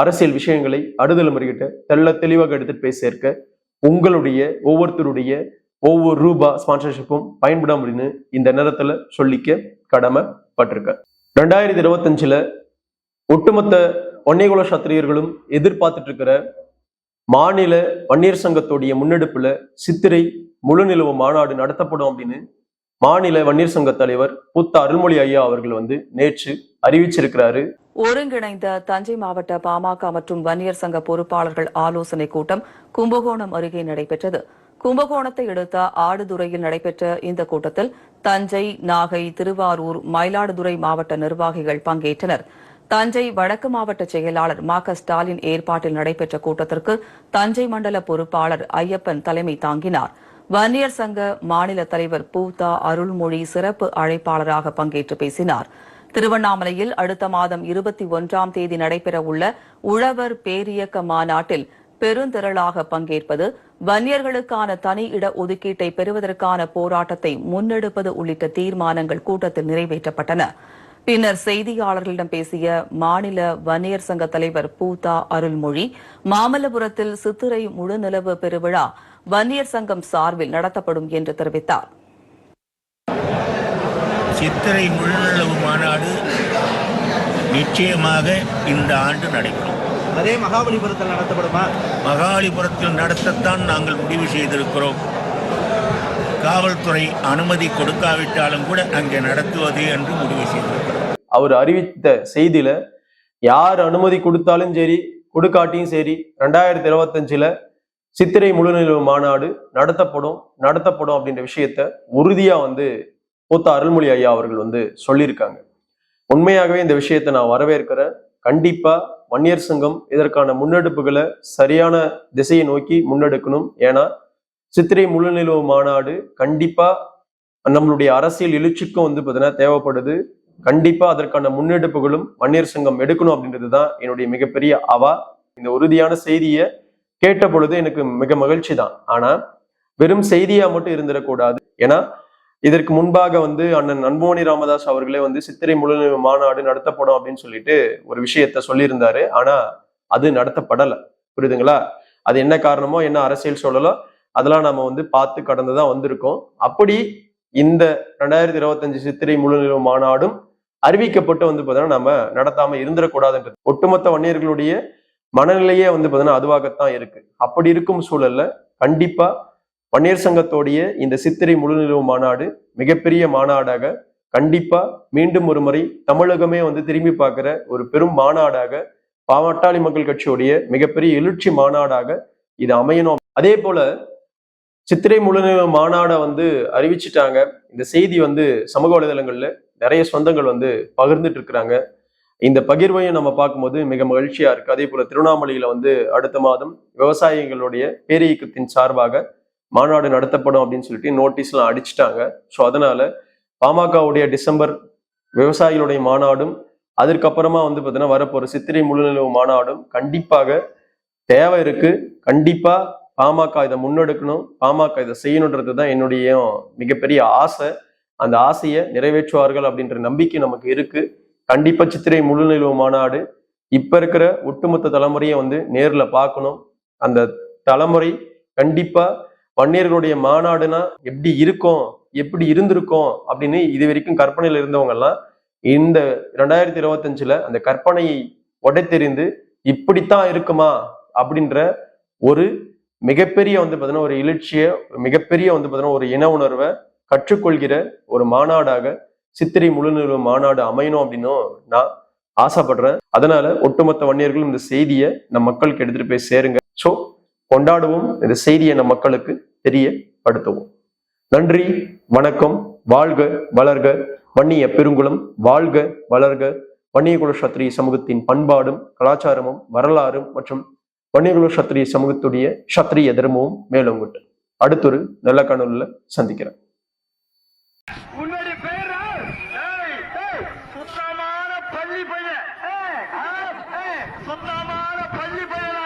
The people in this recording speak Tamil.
அரசியல் விஷயங்களை அடுதல் முறைகிட்ட தெள்ள தெளிவாக எடுத்துட்டு போய் சேர்க்க உங்களுடைய ஒவ்வொருத்தருடைய ஒவ்வொரு ரூபா ஸ்பான்சர்ஷிப்பும் பயன்படும் அப்படின்னு இந்த நேரத்துல சொல்லிக்க கடமைப்பட்டிருக்கேன். ரெண்டாயிரத்தி இருபத்தஞ்சுல ஒட்டுமொத்த ஒன்னேகுல சத்திரியர்களும் எதிர்பார்த்துட்டு இருக்கிற மாநில வன்னியர் சங்கத்துடைய முன்னெடுப்புல சித்திரை முழுநிலவு மாநாடு நடத்தப்படும் அப்படின்னு மாநில வன்னியர் சங்க தலைவர் புத்த அருள்மொழி ஐயா அவர்கள் வந்து நேற்று அறிவிச்சிருக்கிறாரு. ஒருங்கிணைந்த தஞ்சை மாவட்ட பாமக மற்றும் வன்னியர் சங்க பொறுப்பாளர்கள் ஆலோசனை கூட்டம் கும்பகோணம் அருகே நடைபெற்றது. கும்பகோணத்தை அடுத்த ஆடுதுறையில் நடைபெற்ற இந்த கூட்டத்தில் தஞ்சை நாகை திருவாரூர் மயிலாடுதுறை மாவட்ட நிர்வாகிகள் பங்கேற்றனர். தஞ்சை வடக்கு மாவட்ட செயலாளர் மா க ஸ்டாலின் ஏற்பாட்டில் நடைபெற்ற கூட்டத்திற்கு தஞ்சை மண்டல பொறுப்பாளர் ஐயப்பன் தலைமை தாங்கினார். வன்னியர் சங்க மாநில தலைவர் பூதா அருள்மொழி சிறப்பு அழைப்பாளராக பங்கேற்று பேசினார். திருவண்ணாமலையில் அடுத்த மாதம் இருபத்தி ஒன்றாம் தேதி நடைபெறவுள்ள உழவர் பேரியக்க மாநாட்டில் பெருந்திரளாக பங்கேற்பது வன்னியர்களுக்கான தனி இட ஒதுக்கீட்டை பெறுவதற்கான போராட்டத்தை முன்னெடுப்பது உள்ளிட்ட தீர்மானங்கள் கூட்டத்தில் நிறைவேற்றப்பட்டன. பின்னர் செய்தியாளர்களிடம் பேசிய மாநில வன்னியர் சங்க தலைவர் பூதா அருள்மொழி மாமல்லபுரத்தில் சித்திரை முழுநிலவு பெருவிழா வன்னியர் சங்கம் சார்பில் நடத்தப்படும் என்று தெரிவித்தார். சித்திரை முழுநிலவு மாநாடு நிச்சயமாக இந்த ஆண்டு நடைபெறும். அதே மகாபலிபுரத்தில் நடத்தப்படுமா? மகாலிபுரத்தில் நடத்தத்தான் நாங்கள் முடிவு செய்திருக்கிறோம். காவல்துறை அனுமதி கொடுக்காவிட்டாலும் கூட அங்கே நடத்துவது என்று முடிவு செய்திருக்கிறோம். அவர் அறிவித்த செய்தியில யார் அனுமதி கொடுத்தாலும் சரி கொடுக்காட்டியும் சரி ரெண்டாயிரத்தி இருபத்தஞ்சுல சித்திரை முழுநிலவு மாநாடு நடத்தப்படும் நடத்தப்படும் அப்படின்ற விஷயத்த உறுதியா வந்து மூத்த அருள்மொழி ஐயா அவர்கள் வந்து சொல்லியிருக்காங்க. உண்மையாகவே இந்த விஷயத்தை நான் வரவேற்கிறேன். கண்டிப்பா வன்னியர் சங்கம் இதற்கான முன்னெடுப்புகளை சரியான திசையை நோக்கி முன்னெடுக்கணும். ஏன்னா சித்திரை முழுநிலவு மாநாடு கண்டிப்பா நம்மளுடைய அரசியல் எழுச்சிக்கும் வந்து பார்த்தீங்கன்னா தேவைப்படுது. கண்டிப்பா அதற்கான முன்னெடுப்புகளும் வன்னியர் சங்கம் எடுக்கணும் அப்படின்றது தான் என்னுடைய மிகப்பெரிய அவா இந்த உறுதியான செய்தியை கேட்ட பொழுது எனக்கு மிக மகிழ்ச்சி தான். ஆனா வெறும் செய்தியா மட்டும் இருந்துடக்கூடாது. ஏன்னா இதற்கு முன்பாக வந்து அண்ணன் அன்போனி ராமதாஸ் அவர்களே வந்து சித்திரை முழுநிலை மாநாடு நடத்தப்படும் அப்படின்னு சொல்லிட்டு ஒரு விஷயத்த சொல்லியிருந்தாரு. ஆனா அது நடத்தப்படலை. புரியுதுங்களா? அது என்ன காரணமோ என்ன அரசியல் சூழலோ அதெல்லாம் நம்ம வந்து பார்த்து கடந்துதான் வந்திருக்கோம். அப்படி இந்த ரெண்டாயிரத்தி இருபத்தஞ்சு சித்திரை முழுநிலை மாநாடும் அறிவிக்கப்பட்டு வந்து பார்த்தீங்கன்னா நம்ம நடத்தாம இருந்துடக்கூடாதுன்றது. ஒட்டுமொத்த வன்னியர்களுடைய மனநிலையே வந்து பார்த்தீங்கன்னா அதுவாகத்தான் இருக்கு. அப்படி இருக்கும் சூழல்ல கண்டிப்பா வன்னியர் சங்கத்தோடைய இந்த சித்திரை முழுநிலவு மாநாடு மிகப்பெரிய மாநாடாக கண்டிப்பா மீண்டும் ஒரு முறை தமிழகமே வந்து திரும்பி பார்க்கிற ஒரு பெரும் மாநாடாக பாமட்டாளி மக்கள் கட்சியுடைய மிகப்பெரிய எழுச்சி மாநாடாக இது அமையணும். அதே போல சித்திரை முழுநிலவு மாநாடை வந்து அறிவிச்சிட்டாங்க. இந்த செய்தி வந்து சமூக வலைதளங்கள்ல நிறைய சொந்தங்கள் வந்து பகிர்ந்துட்டு இருக்கிறாங்க. இந்த பகிர்வையும் நம்ம பார்க்கும்போது மிக மகிழ்ச்சியா இருக்கு. அதே போல திருவண்ணாமலையில வந்து அடுத்த மாதம் விவசாயிகளுடைய பேரியக்கத்தின் சார்பாக மாநாடு நடத்தப்படும் அப்படின்னு சொல்லிட்டு நோட்டீஸ்லாம் அடிச்சிட்டாங்க. ஸோ அதனால பாமகவுடைய டிசம்பர் விவசாயிகளுடைய மாநாடும் அதற்கப்புறமா வந்து பார்த்தீங்கன்னா வரப்போகிற சித்திரை முழுநிலவு மாநாடும் கண்டிப்பாக தேவை இருக்கு. கண்டிப்பா பாமக இதை முன்னெடுக்கணும். பாமக இதை செய்யணுன்றது தான் என்னுடைய மிகப்பெரிய ஆசை. அந்த ஆசையை நிறைவேற்றுவார்கள் அப்படின்ற நம்பிக்கை நமக்கு இருக்கு. கண்டிப்பா சித்திரை முழுநிலவு மாநாடு இப்ப இருக்கிற ஒட்டுமொத்த தலைமுறையை வந்து நேர்ல பார்க்கணும். அந்த தலைமுறை கண்டிப்பா வன்னியர்களுடைய மாநாடுனா எப்படி இருக்கும் எப்படி இருந்திருக்கும் அப்படின்னு இது வரைக்கும் கற்பனையில இருந்தவங்க எல்லாம் இந்த ரெண்டாயிரத்தி இருபத்தஞ்சுல அந்த கற்பனையை உடைத்தெறிந்து இப்படித்தான் இருக்குமா அப்படின்ற ஒரு மிகப்பெரிய வந்து பார்த்தீங்கன்னா ஒரு எழுச்சிய மிகப்பெரிய வந்து பார்த்தீங்கன்னா ஒரு இன உணர்வை கற்றுக்கொள்கிற ஒரு மாநாடாக சித்திரை முழுநிலவு மாநாடு அமையணும் அப்படின்னும் நான் ஆசைப்படுறேன். அதனால ஒட்டுமொத்த வன்னியர்களும் இந்த செய்தியை நம் மக்களுக்கு எடுத்துட்டு போய் சேருங்க. ஸோ கொண்டாடுவோம் இந்த செய்தியை நம் மக்களுக்கு. தெரியப்படுத்துவோம். நன்றி வணக்கம் வாழ்க வளர்க வன்னிய பெருங்குளம் வாழ்க வளர்க வன்னியகுல சத்திரிய சமூகத்தின் பண்பாடும் கலாச்சாரமும் வரலாறும் மற்றும் வன்னியகுல சத்திரிய சமூகத்துடைய சத்திரிய தர்மமும் மேலோங்கிட்டு அடுத்தொரு நல்ல கனவுல சந்திக்கிறேன். சுத்தமான பள்ளி பையன். சுத்தமான பள்ளி பையனா